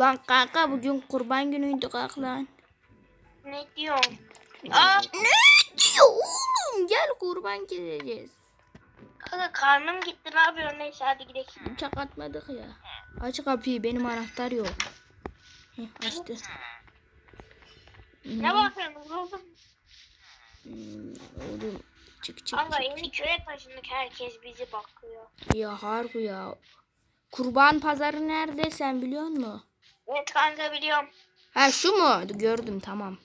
Lan kanka bugün kurban günüydü kalk lan. Ne diyorsun? Aa, Ne diyor oğlum? Gel kurban keseceğiz. kanka karnım gitti ne yapıyorsun? Neyse hadi gidelim. Uçak atmadık ya. Aç kapıyı benim anahtar yok. Heh, açtı. Ne bakıyorsunuz oğlum? Hmm, Oğlum çık çık Kanka çık. yeni köye taşındık herkes bizi bakıyor. Ya harbi ya. Kurban pazarı nerede sen biliyor musun? Evet kanka biliyorum. Ha şu mu? Gördüm tamam.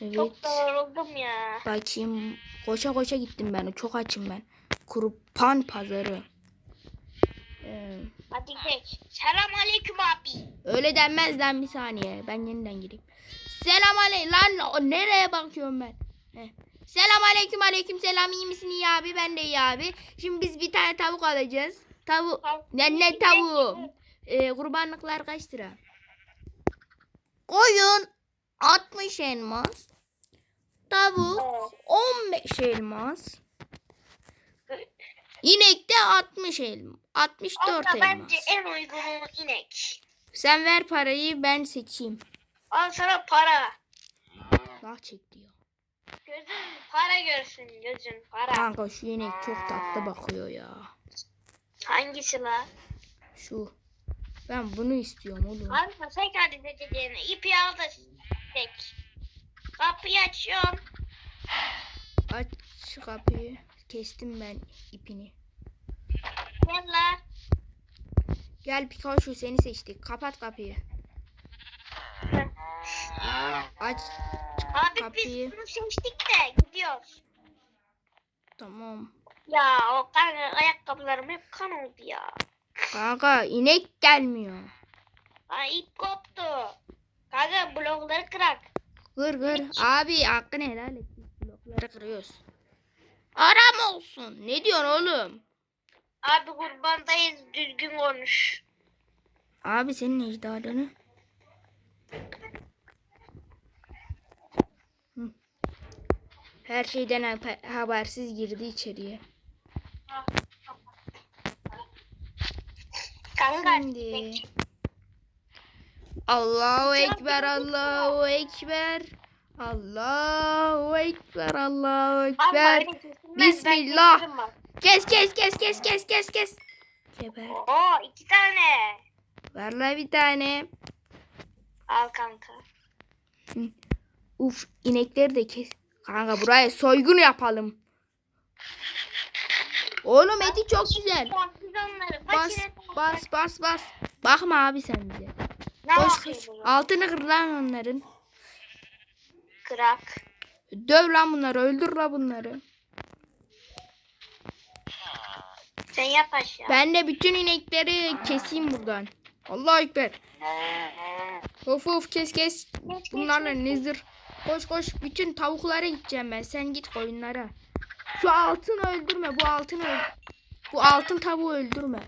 Evet. Çok da yoruldum ya. Bakayım. Koşa koşa gittim ben. Çok açım ben. Kurban pazarı. Ee, Hadi gidelim. Selam aleyküm abi. öyle denmez lan bir saniye. Ben yeniden gireyim. Selam aleyküm. Lan o nereye bakıyorum ben? Heh. Selam aleyküm aleyküm selam iyi misin iyi abi ben de iyi abi. Şimdi biz bir tane tavuk alacağız. Tavuk. Ne, ne tavuğu? Ee, kurbanlıklar kaç lira? Koyun 60 elmas. Tavuk 15 elmas. İnek de 60 elmas. 64 Kanka elmas. bence en uygunu inek. Sen ver parayı ben seçeyim. Al sana para. Lah çek diyor. Gözün para görsün gözün para. Kanka şu inek çok tatlı bakıyor ya. Hangisi la? Şu. Ben bunu istiyorum oğlum. Kanka sen hadi dediğini ipi al da tek. Kapıyı açıyorum. Aç şu kapıyı. Kestim ben ipini. Gel la. Gel Pikachu seni seçtik. Kapat kapıyı. Aç Abi kapıyı. biz bunu seçtik de gidiyoruz. Tamam. Ya o kanka ayakkabılarım hep kan oldu ya. Kanka inek gelmiyor. Ay ip koptu. Kanka blokları kırak. Kır kır. Abi hakkını helal et. Blokları kırıyoruz. Aram olsun. Ne diyorsun oğlum? Abi kurbandayız düzgün konuş. Abi senin ecdadını. Her şeyden haber- habersiz girdi içeriye. Kanka Şimdi. Allahu Ekber, Allahu Ekber. Allahu Ekber, Allahu Ekber. Bismillah. Kes kes kes kes kes kes kes. Geber. Oo iki tane. Ver la bir tane. Al kanka. Uf inekleri de kes. Kanka buraya soygun yapalım. Oğlum eti çok güzel. Bas bas bas bas. Bakma abi sen bize. Koş. bu? Altını kır lan onların. Kırak. Döv lan bunları öldür la bunları. Sen yap aşağı. Ben de bütün inekleri keseyim buradan. Allah ekber. Of of kes kes. Bunlarla nezir. Koş koş. Bütün tavuklara gideceğim ben. Sen git koyunlara. Şu altını öldürme. Bu altını öl Bu altın tavuğu öldürme.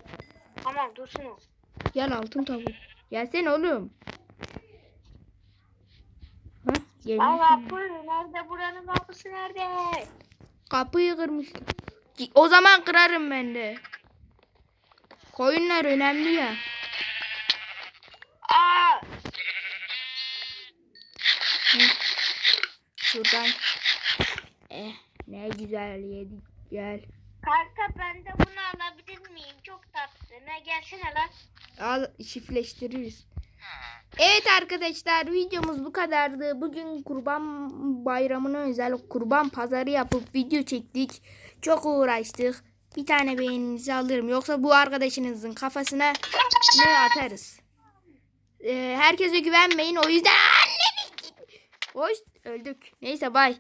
Tamam dursun o. Gel altın tavuk. Gelsene oğlum. Ay kapı nerede buranın kapısı nerede? Kapıyı kırmış. O zaman kırarım ben de. Koyunlar önemli ya. Aa Şuradan. Eh ne güzel yedik. Gel. kanka ben de bunu alabilir miyim? Çok tatlı. Ne gelsene lan. Al çiftleştiririz. Evet arkadaşlar videomuz bu kadardı. Bugün kurban bayramına özel kurban pazarı yapıp video çektik. Çok uğraştık. Bir tane beğeninizi alırım. Yoksa bu arkadaşınızın kafasına ne atarız. Ee, herkese güvenmeyin. O yüzden annemi... Hoş öldük. Neyse bay.